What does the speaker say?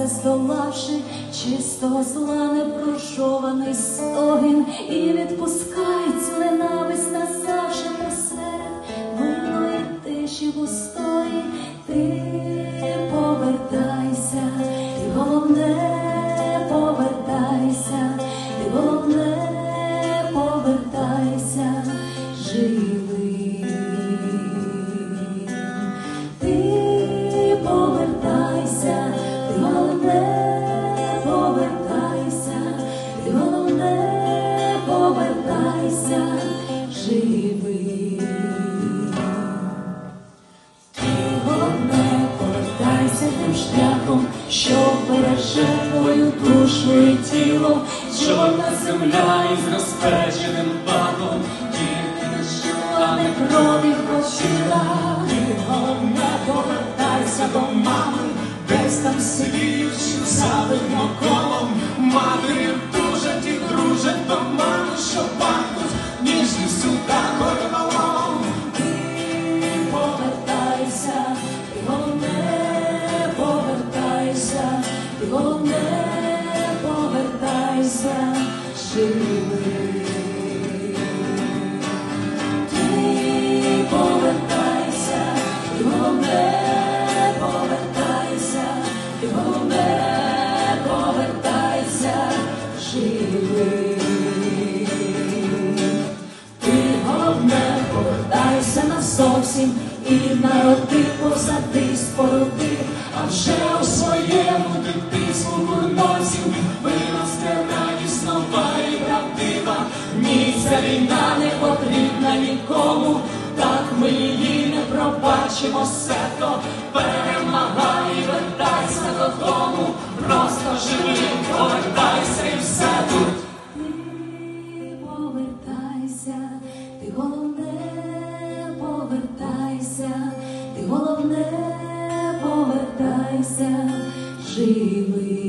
все здолавши, чистого зла непрожований стогін, і відпускай цю ненависть назавжди посеред милої тиші густої, повертайся, живий. Ти головне повертайся тим шляхом, що береже твою душу і тіло, Чорна земля із розпеченим багом, тільки не не крові почила. Ти головне повертайся до мами, десь там сидівши завидно колом. Матері дружать до мами, що головне повертайся, живий. Повертайся, ти головне повертайся, ти головне повертайся, живий. Ти головне повертайся назовсім і народи позади споруди, А вже дитинству бурносів виросте радість нова і правдива. Війна не потрібна нікому, так ми її не пробачимо. Все, то перемагай вертайся додому, просто живи, повертайся і все тут. Ти повертайся, ти головне повертайся, ти головне повертайся, живий.